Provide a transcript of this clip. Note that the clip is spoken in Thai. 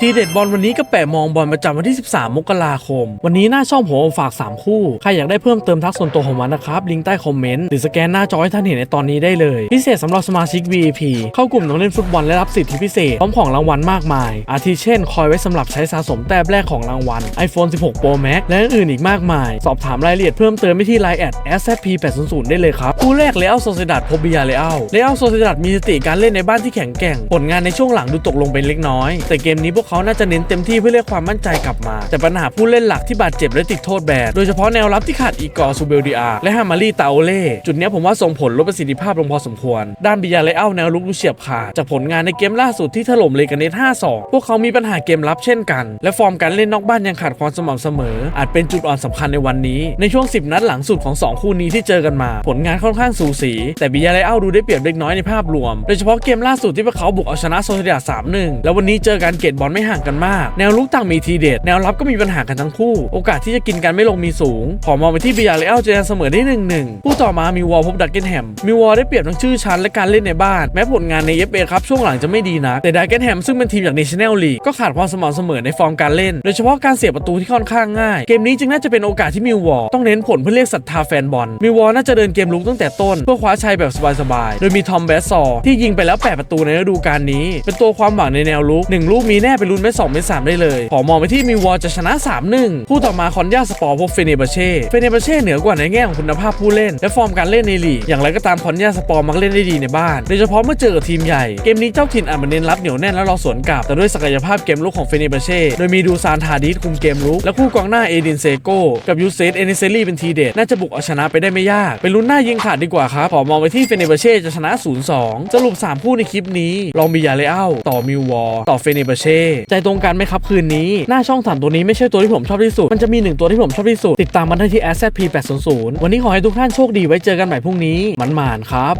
ทีเด็ดบอลวันนี้ก็แปะมองบอลประจำวันที่ 13 มกราคม วันนี้หน้าช่องผมฝาก 3 คู่ ใครอยากได้เพิ่มเติมทักส่วนตัวของมันนะครับ ลิงก์ใต้คอมเมนต์ หรือสแกนหน้าจอให้ท่านเห็นในตอนนี้ได้เลย พิเศษสำหรับสมาชิก VIP เข้ากลุ่มน้องเล่นฟุตบอลและรับสิทธิพิเศษ พร้อมของรางวัลมากมาย อาทิเช่น คอยไว้สำหรับใช้สะสมแต้มแรกของรางวัล iPhone 16 Pro Max และอื่นอีกมากมาย สอบถามรายละเอียดเพิ่มเติมได้ที่ Line แอด SZP800 ได้เลยครับคู่แรกเลอัลโซเซดัดพบบิยาเลอัลเลอัลโซเซดัดมีสติการเล่นในบ้านที่แข็งแกร่ง ผลงานในช่วงหลังดูตกลงไปเล็กน้อย แต่เกมนี้พวกเขาน่าจะเน้นเต็มที่เพื่อเรียกความมั่นใจกลับมา แต่ปัญหาผู้เล่นหลักที่บาดเจ็บและติดโทษแบนโดยเฉพาะแนวรับที่ขาดอีกอร์ซูเบลดีอาและฮามารีตาโอเล่จุดนี้ผมว่าส่งผลลดประสิทธิภาพลงพอสมควร ด้านบิยาเลอัลแนวลุกดูเฉียบขาดจากผลงานในเกมล่าสุดที่ถล่มเลกาเนต5-2 พวกเขามีปัญหาเกมรับเช่นกัน และฟอร์มการเล่นนอกบ้านยังขาดความสม่ำเสมอ อาจเป็นจุดอ่อนสำคัญในวันนี้ ในช่วง 10 นัดหลังสุดของ 2 คู่นี้ที่เจอกันมา ผลงานค่อนข้างสูสี แต่บิยาเลอัลดูได้เปรียบเล็กน้อยในภาพรวม โดยเฉพาะเกมล่าสุดที่พวกเขาบุกเอาชนะโซเซีย3-1แล้ววันนี้เจอการเกตบอลไม่ห่างกันมาก แนวลุกต่างมีทีเด็ด แนวรับก็มีปัญหากันทั้งคู่ โอกาสที่จะกินกันไม่ลงมีสูง ขอมองไปที่บิยาเลอัลเจอเสมอได้1-1ผู้ต่อมามีวอลพบดักเกนแฮม มีวอลได้เปรียบทั้งชื่อชั้นและการเล่นในบ้าน แม้ผลงานใน FA ครับช่วงหลังจะไม่ดีนัก แต่ดักเกนแฮมซึ่งเป็นทีมจาก National League ก็ขาดความสม่ำเสมอในฟอร์มการเล่น โดยเฉพาะการเสียประตูที่ค่อนข้างง่าย เกมนี้จึงน่าจะเป็นโอกาสที่มิววอลต้องเน้นผลเพื่อเรียกศรัทธาแฟนบอล มิววอลน่าจะเดินเกมลุกตั้งแต่ต้นเพื่อคว้าชัยแบบสบายๆ โดยมีทอมแบสซอที่ยิงไปแล้ว 8 ประตูในฤดูกาลนี้ เป็นตัวความหวังในแนวลุกหนึ่งลูกมีแน่เป็นลุ้นไม่สองไม่สามได้เลย ขอมองไปที่มิววอลจะชนะ 3-1 คู่ต่อมาคอนยาสปอร์พบเฟเนเบเช่ เฟเนเบเช่เหนือกว่าในแง่ของคุณภาพผู้เล่น และฟอร์มการเล่นในลีก อย่างไรก็ตามคอนยาสปอร์มักเล่นได้ดีในบ้าน โดยเฉพาะเมื่อเจอกับทีมใหญ่ เกมนี้เจ้าถิ่นอาจมาเน้นรับเหนียวแน่นและรอสวนกลับ แต่ด้วยศักยภาพเกมลุกของเฟเนเบเช่ โดยมีดูซานทาดิสคุมเกมลุก และคู่กองหน้าเอดินเซโกกับยูเซตเอเนเซลี่เป็นทีเด็ด น่าจะบุกเอาชนะไปได้ไม่ยาก เป็นลุ้นหน้ายิงขาดดีกว่าครับขอมองไปที่เฟเนเบเช่จะชนะ 0-2 สรุป 3 คู่ในคลิปนี้ลองมียาเลอัลต่อมิววอลต่อเฟเนเบเช่ใจตรงกันไหมครับคืนนี้ หน้าช่องสามตัวนี้ไม่ใช่ตัวที่ผมชอบที่สุด มันจะมีหนึ่งตัวที่ผมชอบที่สุด ติดตามมันได้ที่ SZP800 วันนี้ขอให้ทุกท่านโชคดีไว้เจอกันใหม่พรุ่งนี้มันมานครับ